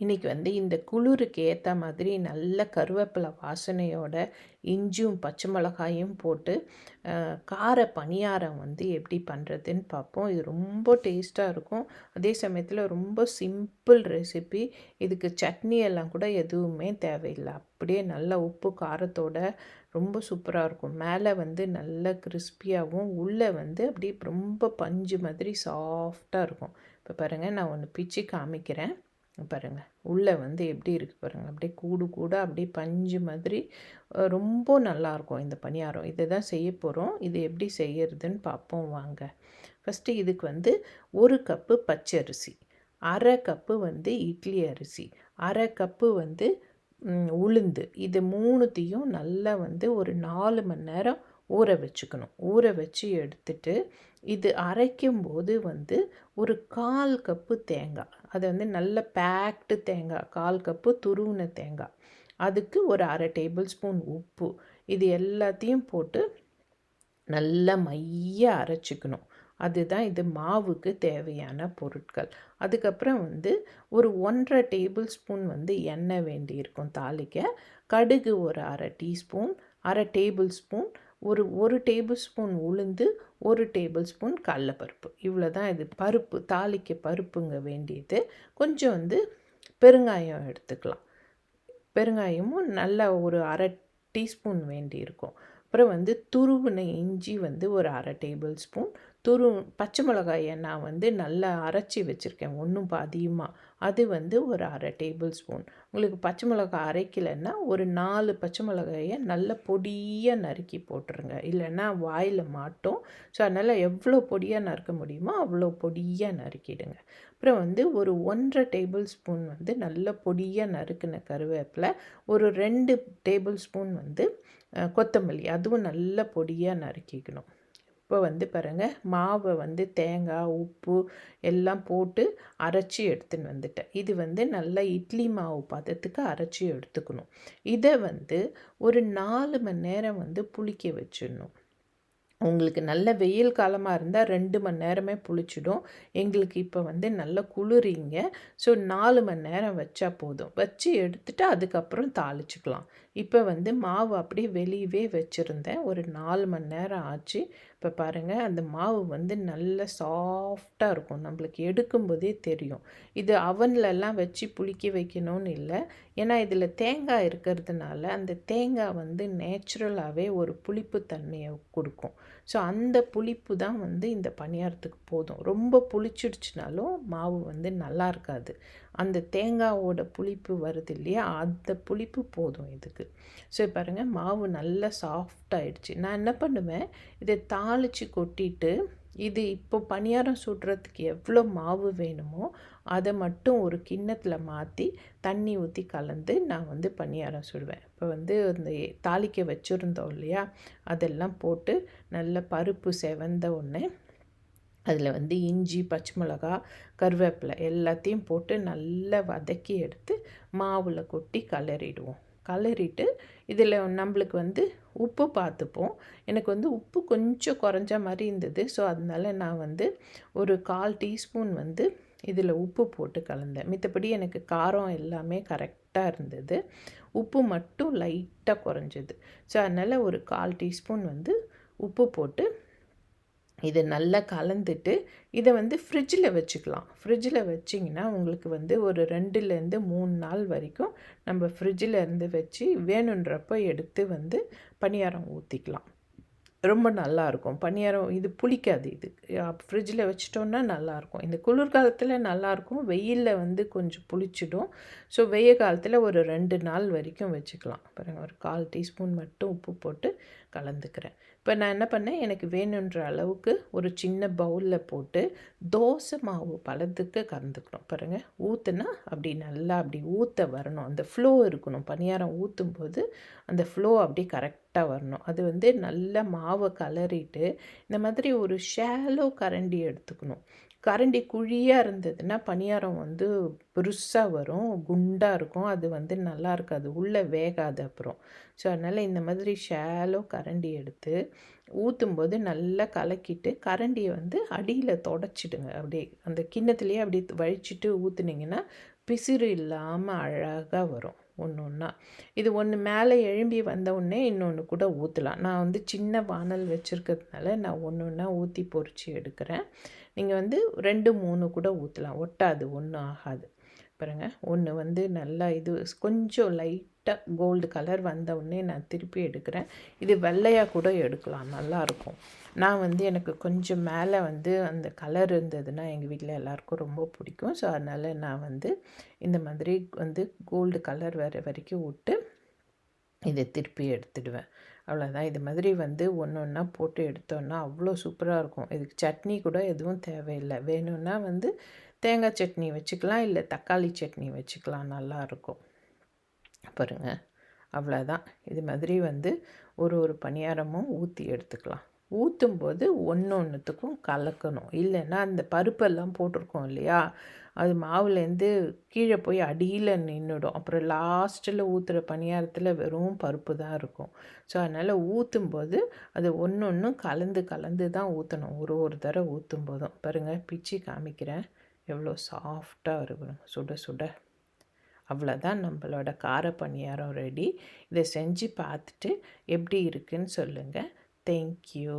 இன்றைக்கி வந்து இந்த குளிருக்கு ஏற்ற மாதிரி நல்ல கருவேப்பிலை வாசனையோட இஞ்சியும் பச்சை மிளகாயும் போட்டு கார பணியாரம் வந்து எப்படி பண்ணுறதுன்னு பார்ப்போம். இது ரொம்ப டேஸ்ட்டாக இருக்கும். அதே சமயத்தில் ரொம்ப சிம்பிள் ரெசிபி. இதுக்கு சட்னி எல்லாம் கூட எதுவுமே தேவையில்லை. அப்படியே நல்ல உப்பு காரத்தோட ரொம்ப சூப்பராக இருக்கும். மேலே வந்து நல்ல கிறிஸ்பியாகவும் உள்ளே வந்து அப்படியே ரொம்ப பஞ்சு மாதிரி சாஃப்டாக இருக்கும். இப்போ பாருங்கள் நான் ஒன்று பிச்சு காமிக்கிறேன். பாருங்கள் உள்ளே வந்து எப்படி இருக்குது பாருங்கள் அப்படியே கூடு கூட அப்படியே பஞ்சு மாதிரி ரொம்ப நல்லாயிருக்கும் இந்த பணியாரம். இதை தான் செய்ய போகிறோம் இது எப்படி செய்யறதுன்னு பார்ப்போம் வாங்க. ஃபஸ்ட்டு இதுக்கு வந்து ஒரு கப்பு பச்சரிசி அரை கப்பு வந்து இட்லி அரிசி அரை கப்பு வந்து உளுந்து. இது மூணுத்தையும் நல்லா வந்து ஒரு நாலு மணி நேரம் ஊற வச்சுக்கணும். ஊற வச்சு எடுத்துட்டு இது அரைக்கும் போது வந்து ஒரு கால் கப்பு தேங்காய். அது வந்து நல்ல பேக்டு தேங்காய் கால் கப்பு துருவின தேங்காய். அதுக்கு ஒரு அரை டேபிள் ஸ்பூன் உப்பு. இது எல்லாத்தையும் போட்டு நல்லா மைய அரைச்சிக்கணும். அதுதான் இது மாவுக்கு தேவையான பொருட்கள். அதுக்கப்புறம் வந்து ஒரு ஒன்றரை டேபிள் ஸ்பூன் வந்து எண்ணெய் வேண்டியிருக்கும் தாளிக்க. கடுகு ஒரு அரை டீஸ்பூன் அரை டேபிள் ஸ்பூன் ஒரு ஒரு டேபிள் ஸ்பூன் உளுந்து ஒரு டேபிள் ஸ்பூன் கடலப்பருப்பு. இவ்வளோ தான் இது பருப்பு தாளிக்க பருப்புங்க வேண்டியது. கொஞ்சம் வந்து பெருங்காயம் எடுத்துக்கலாம். பெருங்காயமும் நல்ல ஒரு அரை டீஸ்பூன் வேண்டி இருக்கும் அப்புறம் வந்து துருவின இஞ்சி வந்து ஒரு அரை டேபிள் ஸ்பூன் துரு பச்சை மிளகாயை நான் வந்து நல்லா அரைச்சி வச்சுருக்கேன். ஒன்றும் அதிகமாக அது வந்து ஒரு அரை டேபிள் ஸ்பூன் உங்களுக்கு பச்சை மிளகாய் அரைக்கலைன்னா ஒரு நாலு பச்சை மிளகாயை நல்ல பொடியாக நறுக்கி போட்டுருங்க. இல்லைன்னா வாயில் மாட்டோம். ஸோ அதனால் எவ்வளோ பொடியாக நறுக்க முடியுமோ அவ்வளோ பொடியாக நறுக்கிடுங்க. அப்புறம் வந்து ஒரு ஒன்றரை டேபிள் ஸ்பூன் வந்து நல்ல பொடியாக நறுக்கின கருவேப்பிலை ஒரு ரெண்டு டேபிள் ஸ்பூன் வந்து கொத்தமல்லி. அதுவும் நல்ல பொடியாக நறுக்கிக்கணும். இப்போ வந்து பாருங்கள் மாவை வந்து தேங்காய் உப்பு எல்லாம் போட்டு அரைச்சி எடுத்துன்னு வந்துட்டேன். இது வந்து நல்லா இட்லி மாவு பதத்துக்கு அரைச்சி எடுத்துக்கணும். இதை வந்து ஒரு நாலு மணி நேரம் வந்து புளிக்க வச்சிடணும். உங்களுக்கு நல்ல வெயில் காலமாக இருந்தால் ரெண்டு மணி நேரமே புளிச்சிடும். எங்களுக்கு இப்போ வந்து நல்ல குளிரிங்க. ஸோ நாலு மணி நேரம் வச்சா போதும். வச்சு எடுத்துட்டு அதுக்கப்புறம் தாளிச்சுக்கலாம். இப்போ வந்து மாவு அப்படியே வெளியவே வச்சுருந்தேன். ஒரு நாலு மணி நேரம் ஆச்சு. இப்போ பாருங்கள் அந்த மாவு வந்து நல்ல சாஃப்டாக இருக்கும். நம்மளுக்கு எடுக்கும்போதே தெரியும். இது அவன்லலாம் வச்சு புளிக்க வைக்கணும்னு இல்லை. ஏன்னா இதில் தேங்காய் இருக்கிறதுனால அந்த தேங்காய் வந்து நேச்சுரலாகவே ஒரு புளிப்பு தன்மையை கொடுக்கும். ஸோ அந்த புளிப்பு தான் வந்து இந்த பணியாரத்துக்கு போதும். ரொம்ப புளிச்சிடுச்சுனாலும் மாவு வந்து நல்லா இருக்காது. அந்த தேங்காவோட புளிப்பு வருது இல்லையா? அந்த புளிப்பு போதும் இதுக்கு. ஸோ பாருங்கள் மாவு நல்லா சாஃப்டாகிடுச்சு நான் என்ன பண்ணுவேன்? இதை தாளித்து கொட்டிட்டு இது இப்போ பணியாரம் சுடுறதுக்கு எவ்வளோ மாவு வேணுமோ அதை மட்டும் ஒரு கிண்ணத்தில் மாற்றி தண்ணி ஊற்றி கலந்து நான் வந்து பணியாரம் சுடுவேன். இப்போ வந்து இந்த தாளிக்க வச்சுருந்தோம் இல்லையா? அதெல்லாம் போட்டு நல்ல பருப்பு செவந்த ஒன்று அதில் வந்து இஞ்சி பச்சை மிளகா கருவேப்பிலை எல்லாத்தையும் போட்டு நல்லா வதக்கி எடுத்து மாவில் கொட்டி கலரிடுவோம். கலரிட்டு இதில் நம்மளுக்கு வந்து உப்பு பார்த்துப்போம். எனக்கு வந்து உப்பு கொஞ்சம் குறைஞ்ச மாதிரி இருந்தது. ஸோ அதனால நான் வந்து ஒரு கால் டீஸ்பூன் வந்து இதில் உப்பு போட்டு கலந்தேன். மித்தபடி எனக்கு காரம் எல்லாமே கரெக்டாக இருந்தது. உப்பு மட்டும் லைட்டாக குறைஞ்சது. ஸோ அதனால் ஒரு கால் டீஸ்பூன் வந்து உப்பு போட்டு இதை நல்லா கலந்துட்டு இதை வந்து ஃப்ரிட்ஜில் வச்சுக்கலாம். ஃப்ரிட்ஜில் வச்சிங்கன்னா உங்களுக்கு வந்து ஒரு ரெண்டுலேருந்து மூணு நாள் வரைக்கும் நம்ம ஃப்ரிட்ஜில் இருந்து வச்சு வேணுன்றப்போ எடுத்து வந்து பணியாரம் ஊற்றிக்கலாம் ரொம்ப நல்லாயிருக்கும் பணியாரம் இது புளிக்காது இது. ஃப்ரிட்ஜில் வச்சிட்டோன்னா நல்லாயிருக்கும் இந்த குளிர்காலத்தில் நல்லாயிருக்கும் வெயிலில் வந்து கொஞ்சம் புளிச்சிடும். ஸோ வெய்ய காலத்தில் ஒரு ரெண்டு நாள் வரைக்கும் வச்சுக்கலாம். பாருங்கள் ஒரு கால் டீஸ்பூன் மட்டும் உப்பு போட்டு கலந்துக்கிறேன். இப்போ நான் என்ன பண்ணேன்? எனக்கு வேணுன்ற அளவுக்கு ஒரு சின்ன பவுலில் போட்டு தோசை மாவு பழத்துக்கு கலந்துக்கணும். பாருங்கள் ஊற்றுனா அப்படி நல்லா அப்படி ஊற்ற வரணும். அந்த ஃப்ளோ இருக்கணும். பணியாரம் ஊற்றும் போது அந்த ஃப்ளோ அப்படி கரெக்டாக வரணும். அது வந்து நல்ல மாவை கலரிட்டு இந்த மாதிரி ஒரு ஷேலோ கரண்டி எடுத்துக்கணும். கரண்டி குழியாக இருந்ததுன்னா பணியாரம் வந்து பெருசாக வரும் குண்டாக இருக்கும். அது வந்து நல்லா இருக்காது உள்ளே வேகாது அப்புறம். ஸோ அதனால் இந்த மாதிரி ஷேலோ கரண்டி எடுத்து ஊற்றும்போது நல்லா கலக்கிட்டு கரண்டியை வந்து அடியில் தொடச்சிடுங்க. அப்படியே அந்த கிண்ணத்துலேயே அப்படி வழிச்சிட்டு ஊற்றுனீங்கன்னா பிசிறு இல்லாமல் அழகாக வரும். ஒன்று ஒன்றா இது ஒன்று மேலே எழும்பி வந்த உடனே இன்னொன்று கூட ஊற்றலாம் நான் வந்து சின்ன வானல் வச்சுருக்கிறதுனால நான் ஒன்று ஒன்றா ஊற்றி பொறிச்சு எடுக்கிறேன். நீங்கள் வந்து ரெண்டு மூணு கூட ஊற்றலாம் ஒட்டாது ஒன்றும் ஆகாது. பாருங்கள் ஒன்று வந்து நல்லா இது கொஞ்சம் லைட் லைட்டாக கோல்டு கலர் வந்த உடனே நான் திருப்பி எடுக்கிறேன். இது வெள்ளையாக கூட எடுக்கலாம் நல்லாயிருக்கும் நான் வந்து எனக்கு கொஞ்சம் மேலே வந்து அந்த கலர் இருந்ததுன்னா எங்கள் வீட்டில் எல்லாருக்கும் ரொம்ப பிடிக்கும். ஸோ அதனால் நான் வந்து இந்த மாதிரி வந்து கோல்டு கலர் வர வரைக்கும் விட்டு இதை திருப்பி எடுத்துடுவேன். அவ்வளோதான் இது மாதிரி வந்து ஒன்று ஒன்றா போட்டு எடுத்தோன்னா அவ்வளோ சூப்பராக இருக்கும். இதுக்கு சட்னி கூட எதுவும் தேவையில்லை. வேணும்னா வந்து தேங்காய் சட்னி வச்சுக்கலாம் இல்லை தக்காளி சட்னி வச்சுக்கலாம் நல்லாயிருக்கும் பாருங்கள் அவ்வளோதான் இது மாதிரி வந்து ஒரு ஒரு பணியாரமும் ஊற்றி எடுத்துக்கலாம். ஊற்றும் போது ஒன்று ஒன்றுத்துக்கும் கலக்கணும். இல்லைன்னா அந்த பருப்பெல்லாம் போட்டிருக்கோம் இல்லையா? அது மாவுலேருந்து கீழே போய் அடியில் நின்றுடும் அப்புறம் லாஸ்ட்டில் ஊற்றுற பணியாரத்தில் வெறும் பருப்பு தான் இருக்கும். ஸோ அதனால் ஊற்றும் போது அது ஒன்று ஒன்றும் கலந்து கலந்து தான் ஊற்றணும் ஒரு ஒரு தடவை ஊற்றும் போதும் பாருங்கள் பிச்சு காமிக்கிறேன். எவ்வளோ சாஃப்டாக இருக்கணும் சுட சுட. அவ்வளோதான் நம்மளோட கார பணியாரம் ரெடி இதை செஞ்சு பார்த்துட்டு எப்படி இருக்குன்னு சொல்லுங்கள் தேங்க்யூ